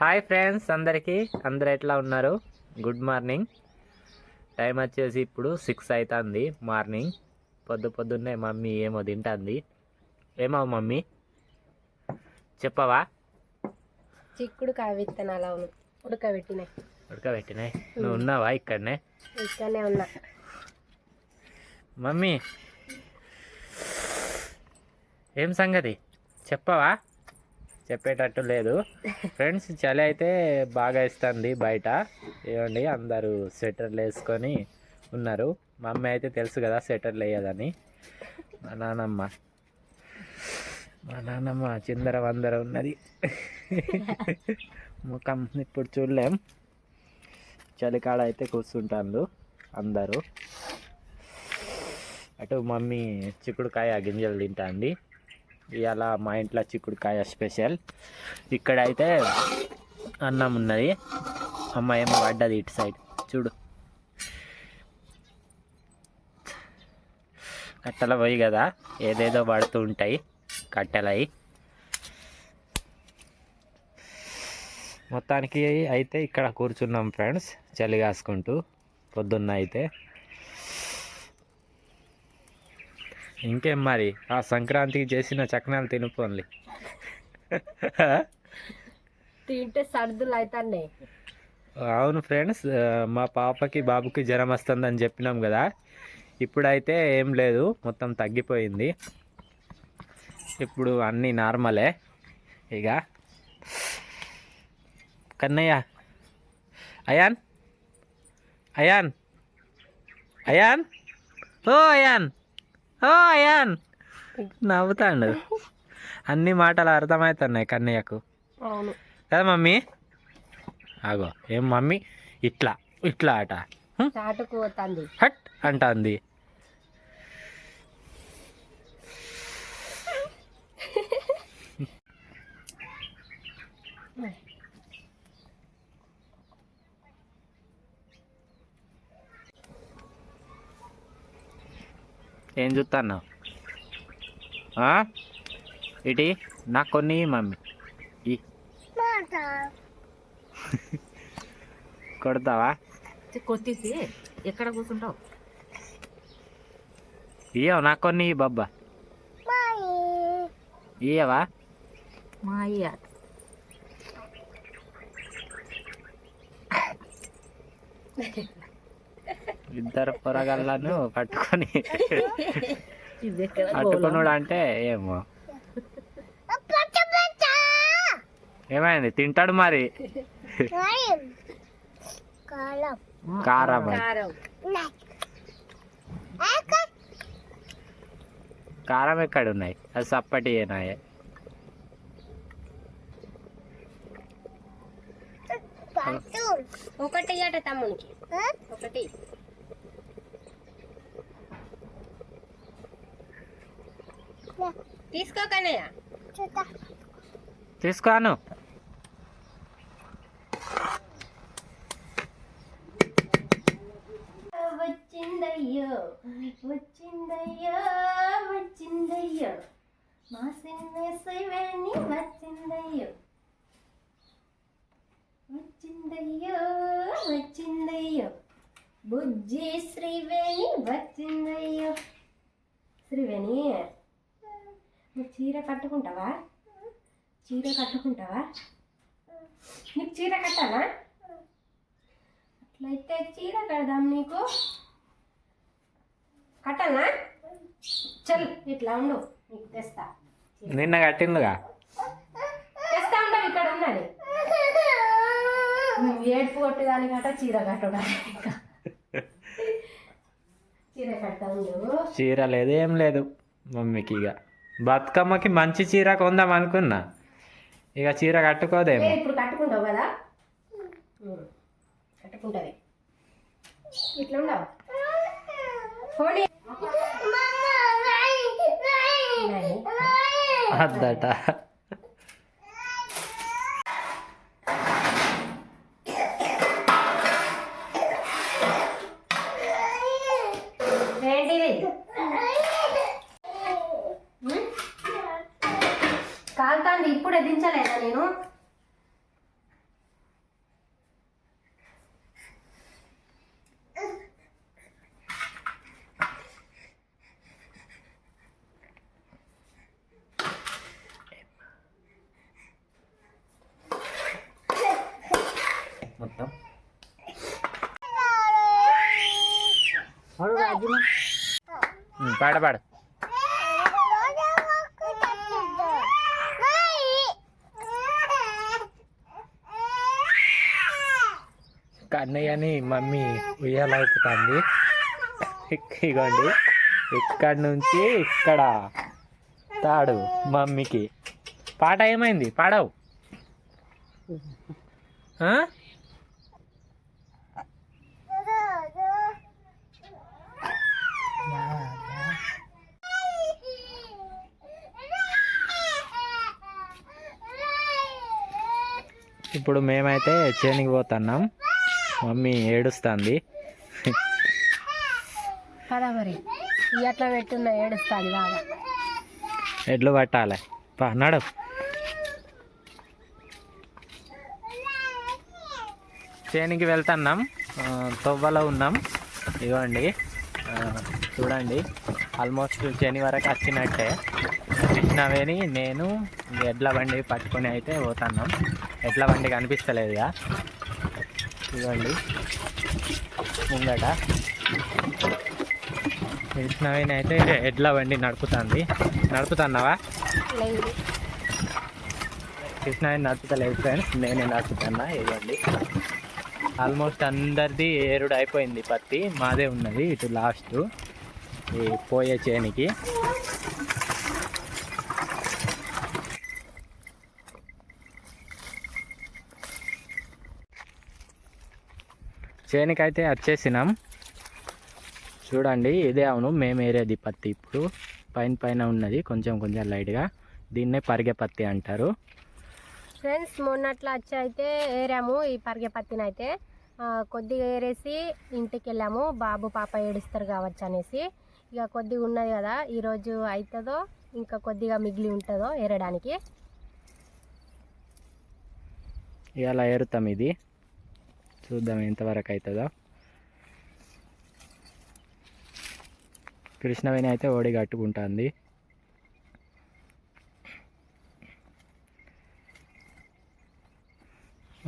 Hi friends అందరికీ. అందరు ఎట్లా ఉన్నారు? గుడ్ మార్నింగ్ టైం వచ్చేసి ఇప్పుడు సిక్స్ అవుతుంది మార్నింగ్ పొద్దు పొద్దున్నే మమ్మీ ఏమో తింటుంది. ఏమో మమ్మీ? చెప్పవా? చిక్కుడుకాయ విత్తనాలు అవును. ఉడకబెట్టినాయి. ఉడకబెట్టినాయి. నువ్వు ఉన్నావా ఇక్కడనే? ఇక్కడనే ఉన్నా. మమ్మీ ఏం సంగతి? చెప్పవా? చెప్పేటట్టు లేదు. ఫ్రెండ్స్ చలి అయితే బాగా ఇస్తుంది బయట. ఏమండి అందరూ స్వెటర్లు వేసుకొని ఉన్నారు. మా అమ్మ అయితే తెలుసు కదా స్వెటర్లు వేయదని. మా నాన్నమ్మ మా నాన్నమ్మ చిందర వందర ఉన్నది. ముఖం ఇప్పుడు చూడలేం. చలికాడ అయితే కూర్చుంటాను అందరూ. అటు మమ్మీ చిక్కుడుకాయ గింజలు తింటాంది. ఇవాళ మా ఇంట్లో చిక్కుడుకాయ స్పెషల్. ఇక్కడైతే అన్నం ఉన్నది. అమ్మ ఏమో పడ్డది ఇటు సైడ్. చూడు. కట్టెల పోయి కదా ఏదేదో పడుతూ ఉంటాయి కట్టెలవి మొత్తానికి అయితే ఇక్కడ కూర్చున్నాం ఫ్రెండ్స్ చలి కాసుకుంటూ పొద్దున్న అయితే. ఇంకేం మరి? ఆ సంక్రాంతికి చేసిన చక్నాలు తినుకోండి. తింటే సర్దులు అవుతాయి అవును ఫ్రెండ్స్ మా పాపకి బాబుకి జ్వరం వస్తుందని చెప్పినాం కదా. ఇప్పుడైతే ఏం లేదు మొత్తం తగ్గిపోయింది. ఇప్పుడు అన్నీ నార్మలే. ఇక. కన్నయ్య. అయాన్. అయాన్. అయాన్. ఓ అయాన్. ఓ అయాన్. నవ్వుతాండు. అన్ని మాటలు అర్థమవుతున్నాయి కన్నయ్యకు. అవును. కదా మమ్మీ? ఆగో ఏం మమ్మీ? ఇట్లా ఇట్లా పోతుంది. హట్ అంటాంది. ఏం చూస్తున్నావు ఇటీ నాకు కొన్ని మమ్మీ. ఈ కొడతావా? కొత్తీసి ఎక్కడ కూర్చుంటావు? ఇయ్యవు నాకు కొన్ని బాబ్బా. ఇయ్యవా? మా అయ్య ఇద్దరు పొరగల్లను పట్టుకొని పట్టుకున్నాడు అంటే ఏమో. ఏమైంది? తింటాడు మరి. కారం. కారం. కారం ఎక్కడ ఉన్నాయి? అది సప్పటి ఏనాయే? ఒకటి అట తమ్మునికి. ఒకటి. తీసుకోకనయ్య తీసుకోను. వచ్చిందయ్యో వచ్చిందయ్యో వచ్చిందయ్యో మా సిన్న శివేణి వచ్చిందయ్యో వచ్చిందయ్యో వచ్చిందయ్యో బుజ్జి శ్రీవేణి వచ్చిందయ్యో శ్రీవేణి నువ్వు చీర కట్టుకుంటావా? చీర కట్టుకుంటావా? నీకు చీర కట్టాలా? అట్లయితే చీర కడదాం నీకు. కట్టాలా? చల్ ఇట్లా ఉండు నీకు తెస్తా. నిన్న కట్టిందిగా తెస్తా ఉండవు ఇక్కడ ఉన్నది. నువ్వు ఏడుపు కొట్టుదాని కట్ట చీర కట్టడానికి ఇంకా. చీర ఉండు. చీర లేదు ఏం లేదు మమ్మీకి ఇక. బతుకమ్మకి మంచి చీర కొందాం అనుకున్నా. ఇక చీర కట్టుకోదేమో. ఏ, ఇప్పుడు కట్టుకుంటావు కదా. కట్టుకుంటది. ఇట్లా ఉండవు. అద్దట. వీడియోలో దించలేదా నేను? మొత్తం. పాడ పాడు. కన్నయ్యని మమ్మీ ఉయ్యాలవుతుంది ఇగోండి ఇక్కడ నుంచి ఇక్కడ తాడు మమ్మీకి. పాట ఏమైంది? పాడవు. ఇప్పుడు మేమైతే చేనికి పోతున్నాం. మమ్మీ ఏడుస్తుంది. మరి. పెట్టున్న ఏడుస్తాను బాగా. ఎడ్లు పట్టాలి. పా నడు. చేనికి వెళ్తున్నాం. తొవ్వలో ఉన్నాం. ఇవ్వండి చూడండి. ఆల్మోస్ట్ చేని వరకు వచ్చినట్టే. కృష్ణవేణి నేను ఎడ్ల బండి పట్టుకొని అయితే పోతున్నాం. ఎడ్ల బండి కనిపిస్తలేదుగా ఇవ్వండి ముంగట. కృష్ణవేణి అయితే ఎడ్ల బండి నడుపుతుంది. నడుపుతున్నావా? కృష్ణవేణి నడుపుతలేదు ఫ్రెండ్స్ నేనే నడుపుతున్నా ఇవ్వండి ఆల్మోస్ట్ అందరిది ఏరుడు అయిపోయింది పత్తి మాదే ఉన్నది ఇటు లాస్ట్ ఈ పోయే చేనికి. చేనికైతే వచ్చేసినాం. చూడండి ఇదే అవును మేము ఏరేది పత్తి ఇప్పుడు. పైన పైన ఉన్నది కొంచెం కొంచెం లైట్గా దీన్నే పరిగె పత్తి అంటారు. ఫ్రెండ్స్ మొన్నట్లా వచ్చి అయితే ఏరాము ఈ పరిగె పత్తిని అయితే కొద్దిగా ఏరేసి ఇంటికి వెళ్ళాము బాబు పాప ఏడుస్తారు కావచ్చు అనేసి. ఇక కొద్దిగా ఉన్నది కదా ఈరోజు అవుతుందో ఇంకా కొద్దిగా మిగిలి ఉంటుందో ఏరడానికి. ఇలా ఏరుతాం ఇది. చూద్దాం ఎంతవరకు అవుతుందో కృష్ణవేణి అయితే ఓడి కట్టుకుంటుంది.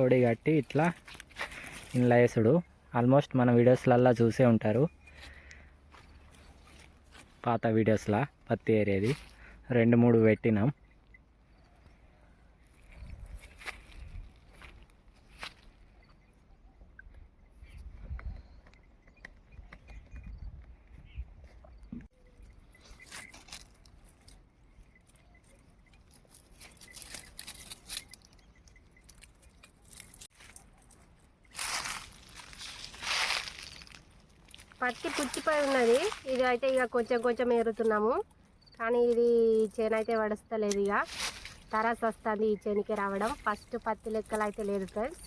ఓడి కట్టి ఇట్లా ఇన్లయసుడు ఆల్మోస్ట్ మన వీడియోస్లల్లా చూసే ఉంటారు. పాత వీడియోస్లా పత్తి ఏరేది. రెండు మూడు పెట్టినాం. పత్తి పుచ్చిపోయి ఉన్నది. ఇది అయితే ఇక కొంచెం కొంచెం ఏరుతున్నాము. కానీ ఇది చేను అయితే వడుస్తలేదు ఇక. తరాస్ వస్తుంది ఈ చేనికి రావడం. ఫస్ట్ పత్తి లెక్కలు అయితే లేదు ఫ్రెండ్స్.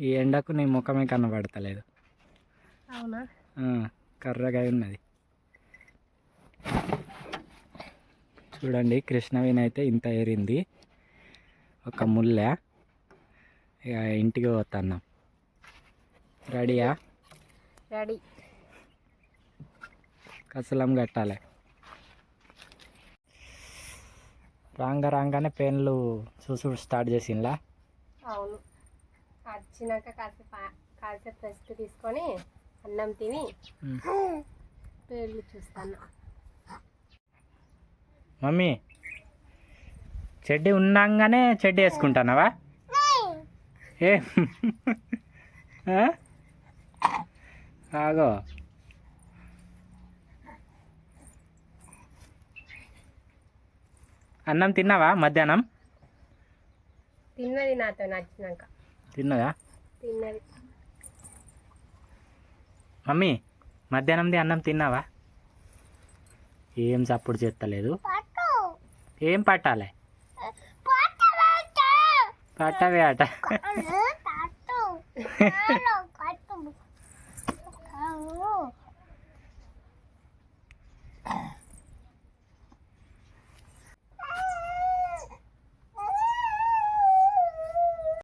ఈ ఎండకు నీ ముఖమే కనబడతలేదు. అవునా? కర్రగా ఉన్నది. చూడండి కృష్ణవేణి అయితే ఇంత ఏరింది. ఒక ముళ్ళ. ఇక ఇంటికి పోతున్నాం. రెడీయా? రెడీ. కసలం కట్టాలి. రాంగ రాగానే పెన్లు చూసుడు స్టార్ట్ చేసింలా అవును. వచ్చినాక కాసేపు కాసేపు రెస్ట్ తీసుకొని అన్నం తిని పేర్లు చూస్తాను. మమ్మీ చెడ్డి ఉన్నాగానే చెడ్డి వేసుకుంటానవా? ఏ? ఆగో. అన్నం తిన్నావా మధ్యాహ్నం? తిన్నది నాతో నచ్చినాక. తిన్నదా? తిన్నది. మమ్మీ మధ్యాహ్నంది అన్నం తిన్నావా? ఏం సప్పుడు చేస్తలేదు ఏం పట్టాలి? పట్టవే అట.